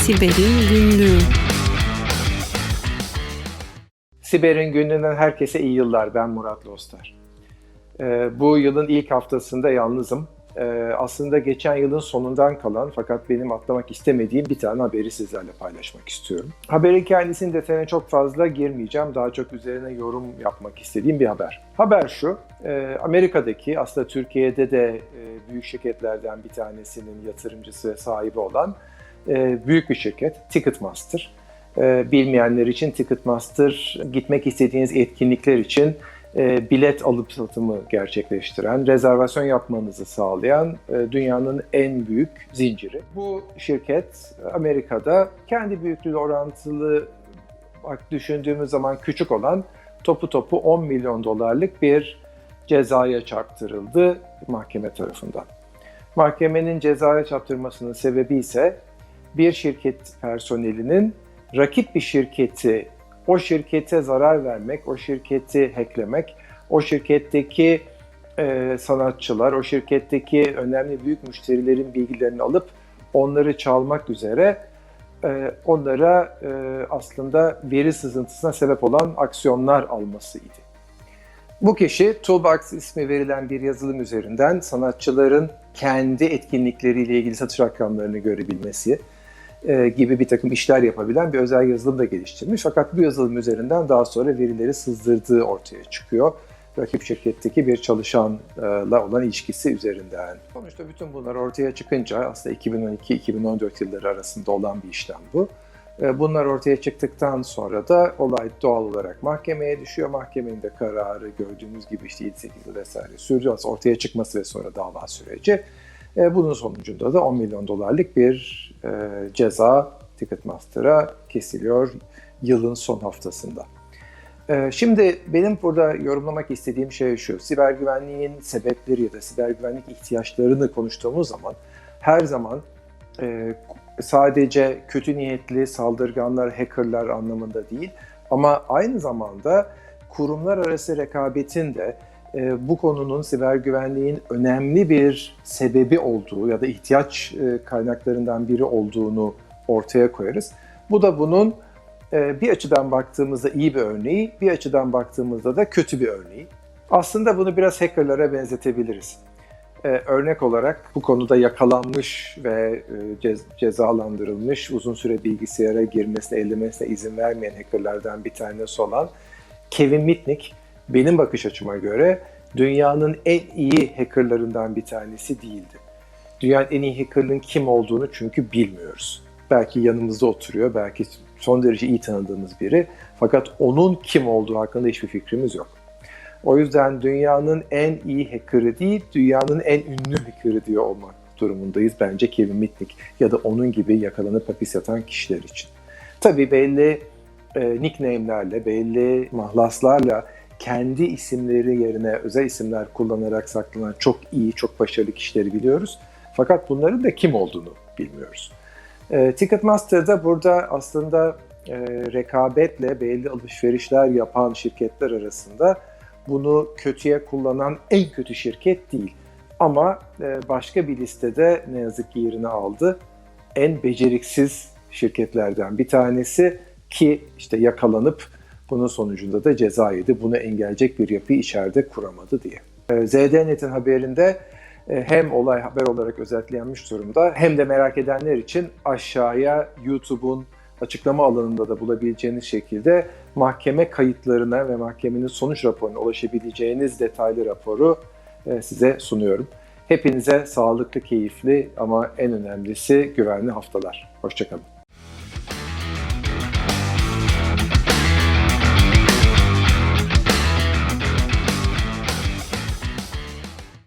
Siber'in Günlüğü Siber'in gününden herkese iyi yıllar. Ben Murat Lostar. Ee, bu yılın ilk haftasında yalnızım. Ee, aslında geçen yılın sonundan kalan fakat benim atlamak istemediğim bir tane haberi sizlerle paylaşmak istiyorum. Haberin kendisinin detayına çok fazla girmeyeceğim. Daha çok üzerine yorum yapmak istediğim bir haber. Haber şu, e, Amerika'daki aslında Türkiye'de de e, büyük şirketlerden bir tanesinin yatırımcısı ve sahibi olan büyük bir şirket Ticketmaster. E, bilmeyenler için Ticketmaster gitmek istediğiniz etkinlikler için e, bilet alıp satımı gerçekleştiren, rezervasyon yapmanızı sağlayan e, dünyanın en büyük zinciri. Bu şirket Amerika'da kendi büyüklüğü orantılı bak düşündüğümüz zaman küçük olan topu topu 10 milyon dolarlık bir cezaya çarptırıldı mahkeme tarafından. Mahkemenin cezaya çarptırmasının sebebi ise bir şirket personelinin rakip bir şirketi o şirkete zarar vermek, o şirketi hacklemek, o şirketteki e, sanatçılar, o şirketteki önemli büyük müşterilerin bilgilerini alıp onları çalmak üzere e, onlara e, aslında veri sızıntısına sebep olan aksiyonlar almasıydı. Bu kişi Toolbox ismi verilen bir yazılım üzerinden sanatçıların kendi etkinlikleriyle ilgili satış rakamlarını görebilmesi, e, gibi bir takım işler yapabilen bir özel yazılım da geliştirmiş. Fakat bu yazılım üzerinden daha sonra verileri sızdırdığı ortaya çıkıyor. Rakip şirketteki bir çalışanla olan ilişkisi üzerinden. Sonuçta bütün bunlar ortaya çıkınca aslında 2012-2014 yılları arasında olan bir işlem bu. E, Bunlar ortaya çıktıktan sonra da olay doğal olarak mahkemeye düşüyor. Mahkemenin de kararı gördüğünüz gibi işte 7-8 yıl vesaire sürüyor. Ortaya çıkması ve sonra dava süreci. E, Bunun sonucunda da 10 milyon dolarlık bir e, ceza Ticketmaster'a kesiliyor yılın son haftasında. E, Şimdi benim burada yorumlamak istediğim şey şu, siber güvenliğin sebepleri ya da siber güvenlik ihtiyaçlarını konuştuğumuz zaman her zaman e, sadece kötü niyetli saldırganlar, hackerlar anlamında değil ama aynı zamanda kurumlar arası rekabetin de bu konunun siber güvenliğin önemli bir sebebi olduğu ya da ihtiyaç e, kaynaklarından biri olduğunu ortaya koyarız. Bu da bunun e, bir açıdan baktığımızda iyi bir örneği, bir açıdan baktığımızda da kötü bir örneği. Aslında bunu biraz hackerlara benzetebiliriz. Örnek olarak bu konuda yakalanmış ve e, cez- cezalandırılmış, uzun süre bilgisayara girmesine, ellemesine izin vermeyen hackerlardan bir tanesi olan Kevin Mitnick, benim bakış açıma göre dünyanın en iyi hackerlarından bir tanesi değildi. Dünyanın en iyi hackerının kim olduğunu çünkü bilmiyoruz. Belki yanımızda oturuyor, belki son derece iyi tanıdığımız biri. Fakat onun kim olduğu hakkında hiçbir fikrimiz yok. O yüzden dünyanın en iyi hackerı değil, dünyanın en ünlü hackerı diyor olmak durumundayız bence Kevin Mitnick ya da onun gibi yakalanıp hapis yatan kişiler için. Tabii belli e, nickname'lerle, belli mahlaslarla kendi isimleri yerine özel isimler kullanarak saklanan çok iyi, çok başarılı kişileri biliyoruz. Fakat bunların da kim olduğunu bilmiyoruz. E, Ticketmaster'da burada aslında e, rekabetle belli alışverişler yapan şirketler arasında bunu kötüye kullanan en kötü şirket değil. Ama e, başka bir listede ne yazık ki yerini aldı. En beceriksiz şirketlerden bir tanesi ki işte yakalanıp bunun sonucunda da ceza yedi. Bunu engelleyecek bir yapıyı içeride kuramadı diye. E, ZDNet'in haberinde e, hem olay haber olarak özetlenmiş durumda hem de merak edenler için aşağıya YouTube'un açıklama alanında da bulabileceğiniz şekilde mahkeme kayıtlarına ve mahkemenin sonuç raporuna ulaşabileceğiniz detaylı raporu e, size sunuyorum. Hepinize sağlıklı, keyifli ama en önemlisi güvenli haftalar. Hoşçakalın.